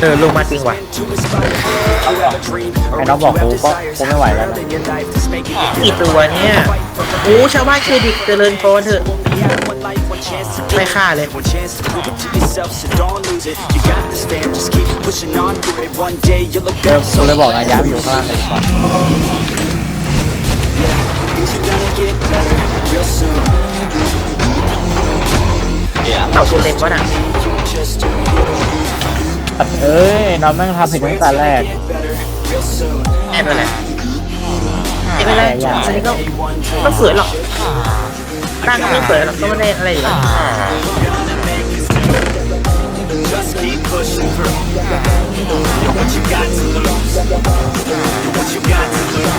เออลงมาจริงว่ะไอ้น้องบอกกูก็กูไม่ไหวแล้วนะกี่ตัวเนี่ยโอ้ชาวบ้านเครดิตเจริญพรเถอะไม่ฆ่าเลย One chance to prove it to yourself, so don't lose it. You got this, fam. Just keep pushing on through it. One day you'll look เดี๋ยว back กูเลยบอกนายย้ายไปอยู่ข้างล่างเลยดีกว่า Things are gonna get better real soon. เอาตัวเล็กวะน่ะ Just do เอ้ยน้องแม่งทำผิดตั้งแต่แรก better real soon. ไม่เป็นไรไม่เป็นไรอันนี้ก็ก็สวยหรอกร่างก็ไม่สวยหรอกก็ไม่ได้อะไรอยู่แล้ว Just keep pushing through. What you got to lose? What you got to lose?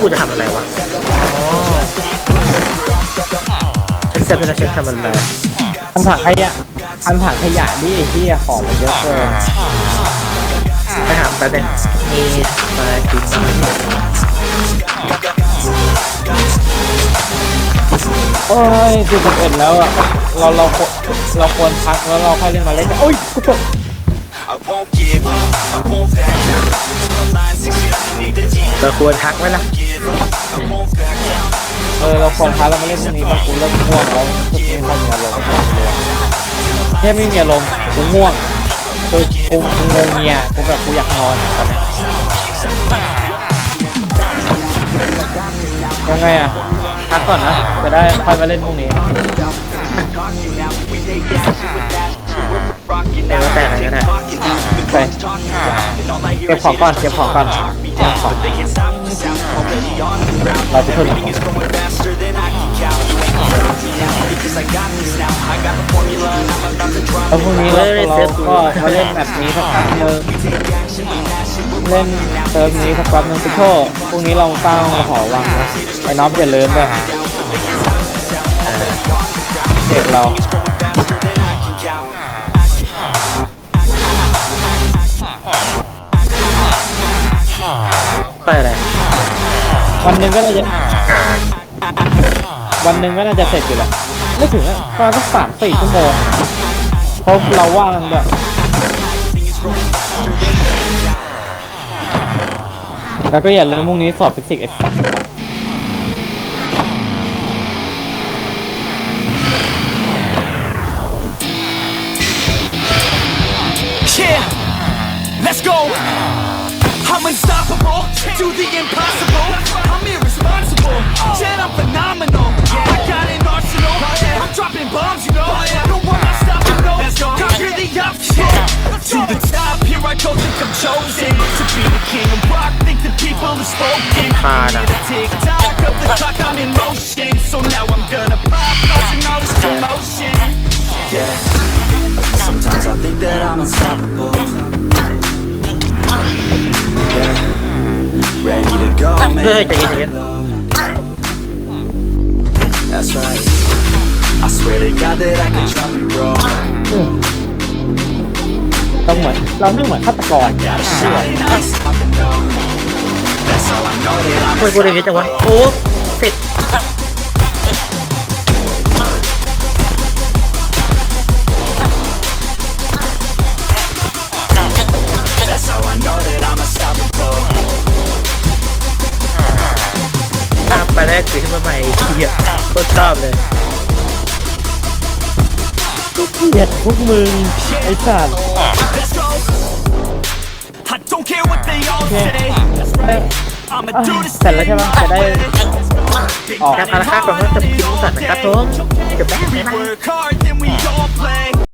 กูจะทำอะไรวะอ๋อฉันจะเป็นฉันทำอะไรทำถังขยะ ทำถังขยะดิไอ้ที่ของมันเยอะเกินไปถามแป๊บนึงมีมากินหน่อยโอ้ยสิบเอ็ดแล้วอะ เราเราเราควรพักแล้วเราค่อยเล่นมาเล่นกันโอ้ยกูตกเราควรทักไหมล่ะเออเราควรพักเรามาเล่นพรุ่งนี้ป่ะกูเริ่มง่วงแล้วรู้สึกไม่ค่อยมีอารมณ์ แค่ไม่มีอารมณ์กูง่วงคือกูกูงงเงียกูแบบกูอยากนอนตอนนี้ยังไงอะพักก่อนนะจะได้ค่อยมาเล่นพรุ่งนี้แต่ว่าแต่อะไรก็ได้ไปเก็บของก่อนเก็บของก่อนเก็บของเราจะขึ้น because I got this now. I got the formula and I'm a แล้วพรุ่งนี้เราเราก็มาเล่นแบบนี้สักพักนึงเล่นเซิร์ฟนี้สักแป๊บนึงพี่โชคพรุ่งนี้เราสร้างหอวังนะไอ้น้องอย่าลืมด้วยเด็กเราไปอะไรวันหนึ่งก็น่าจะวันหนึ่งก็น่าจะเสร็จอยู่แหละไม่ถึงอะประมาณสักสามสี่ชั่วโมง ราะเราว่างกันแบบแล้วก็อย่าลืมพรุ่งนี้สอบฟิสิกส์ไอ้สัส Yeah, let's go. I'm unstoppable, do the impossible. I'm irresponsible, yet I'm phenomenal. chosen, chosen To be the king. Of rock, think the people have spoken. I'm tick-tock of the clock, I'm in motion. So now I'm gonna pop, causing all this commotion. Yeah, sometimes I think that I'm unstoppable. Yeah, ready to go, man. That's right. I swear to God that I can drop bro. ต้องเหมือนเราไม่เหมือนฆาตกรอย่าเชื่อ That's how I know that ๆคุยกูเลยจังวะโอ้เสร็จ I'm. That's how I know that I'm unstoppable. ภาพไปแรกคือขึ้นมาใหม่เหี้ยโคตรชอบเลย เกลียดพวกมึง ไอ้สัตว์ Let's go. I don't care what they all say. เอ้ย I'ma do this เสร็จแล้วใช่ไหมจะได้ออกการอาราคาของรัฐบาลคิมสันนะครับผมจบแล้ว We work